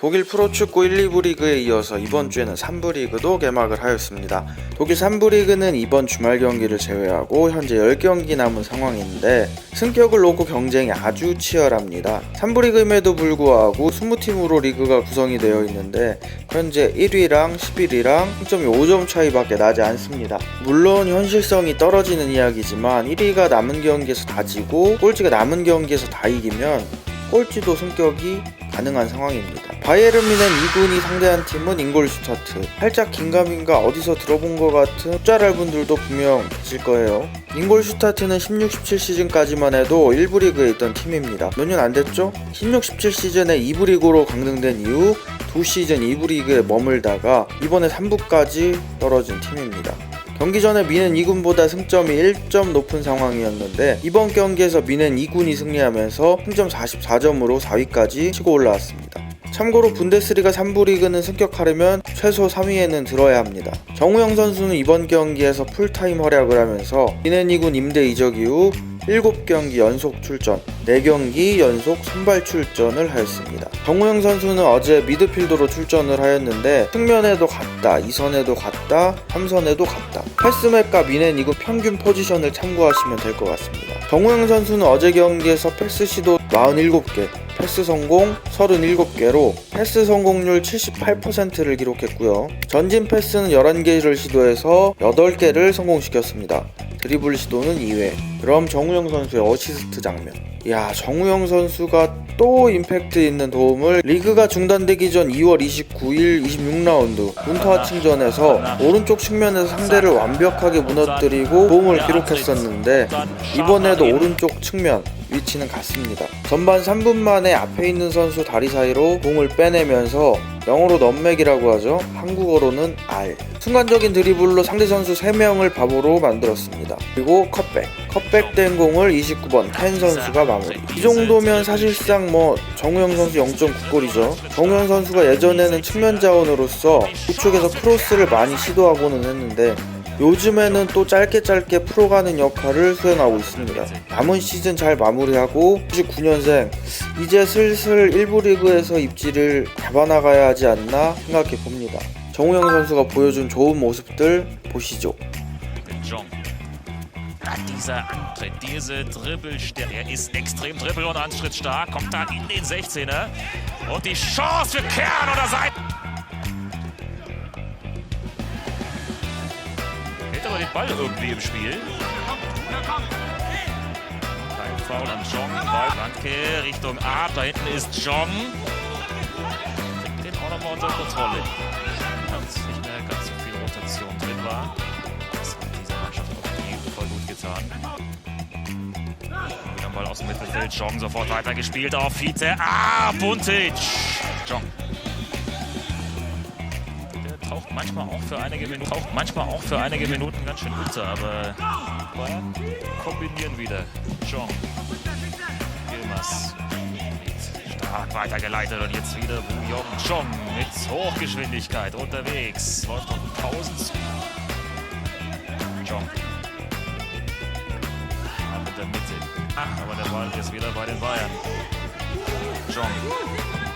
독일 프로축구 1, 2부 리그에 이어서 이번 주에는 3부 리그도 개막을 하였습니다. 독일 3부 리그는 이번 주말 경기를 제외하고 현재 10경기 남은 상황인데 승격을 놓고 경쟁이 아주 치열합니다. 3부 리그임에도 불구하고 20팀으로 리그가 구성이 되어 있는데 현재 1위랑 11위랑 승점이 5점 차이밖에 나지 않습니다. 물론 현실성이 떨어지는 이야기지만 1위가 남은 경기에서 다 지고 꼴찌가 남은 경기에서 다 이기면 꼴찌도 승격이 가능한 상황입니다. 바이에른 미넨 2군이 상대한 팀은 잉골슈타트. 살짝 긴가민가 어디서 들어본 것 같은 숫자랄 분들도 분명 계실 거예요. 잉골슈타트는 16, 17 시즌까지만 해도 1부 리그에 있던 팀입니다. 몇 년 안 됐죠? 16, 17 시즌에 2부 리그로 강등된 이후 두 시즌 2부 리그에 머물다가 이번에 3부까지 떨어진 팀입니다. 경기 전에 미넨 2군보다 승점이 1점 높은 상황이었는데 이번 경기에서 미넨 2군이 승리하면서 승점 44점으로 4위까지 치고 올라왔습니다. 참고로 분데스리가 3부 리그는 승격하려면 최소 3위에는 들어야 합니다. 정우영 선수는 이번 경기에서 풀타임 활약을 하면서 미넨 2군 임대 이적 이후 7경기 연속 출전, 4경기 연속 선발 출전을 하였습니다. 정우영 선수는 어제 미드필더로 출전을 하였는데 측면에도 갔다, 2선에도 갔다, 3선에도 갔다. 패스맵과 2군 평균 포지션을 참고하시면 될 것 같습니다. 정우영 선수는 어제 경기에서 패스 시도 47개, 패스 성공 37개로 패스 성공률 78%를 기록했고요. 전진 패스는 11개를 시도해서 8개를 성공시켰습니다. 드리블 시도는 2회. 그럼 정우영 선수의 어시스트 장면. 야, 정우영 선수가 또 임팩트 있는 도움을 리그가 중단되기 전 2월 29일 26라운드 문터하칭전에서 오른쪽 측면에서 상대를 완벽하게 무너뜨리고 도움을 기록했었는데 이번에도 오른쪽 측면 위치는 같습니다. 전반 3분 만에 앞에 있는 선수 다리 사이로 공을 빼내면서 영어로 넘맥이라고 하죠. 한국어로는 R. 순간적인 드리블로 상대 선수 3명을 바보로 만들었습니다. 그리고 컷백. 컷백된 공을 29번 켄 선수가 마무리. 이 정도면 사실상 뭐 정우영 선수 0.9골이죠. 정우영 선수가 예전에는 측면 자원으로서 우측에서 크로스를 많이 시도하고는 했는데 요즘에는 또 짧게 짧게 풀어가는 역할을 수행하고 있습니다. 남은 시즌 잘 마무리하고 99년생 이제 슬슬 1부 리그에서 입지를 잡아나가야 하지 않나 생각해 봅니다. 정우영 선수가 보여준 좋은 모습들 보시죠. Dieser Antritt, diese Dribbelstärke. Er ist extrem dribbel- und antrittsstark. Kommt da in den 16er. Und die Chance für Kern oder Seiten. Aber den Ball irgendwie im Spiel. Kein Foul an Jong. Ball, Randke Richtung A. Da hinten ist Jong. Kriegt den auch nochmal unter Kontrolle. Ganz nicht mehr ganz so viel Rotation drin war. Das hat dieser Mannschaft auch nie voll gut getan. Wieder Ball aus dem Mittelfeld. Jong sofort weitergespielt auf Fiete. Ah, Buntic. Jong. Taucht manchmal auch für einige Minuten, taucht manchmal auch für einige Minuten ganz schön unter, aber kombinieren wieder. Jong. Yilmaz. Stark weitergeleitet und jetzt wieder Wu Yong Chong mit Hochgeschwindigkeit unterwegs. Läuft Pausen zu. Chong. Ab in der Mitte. Ach, aber der Ball ist wieder bei den Bayern. Chong.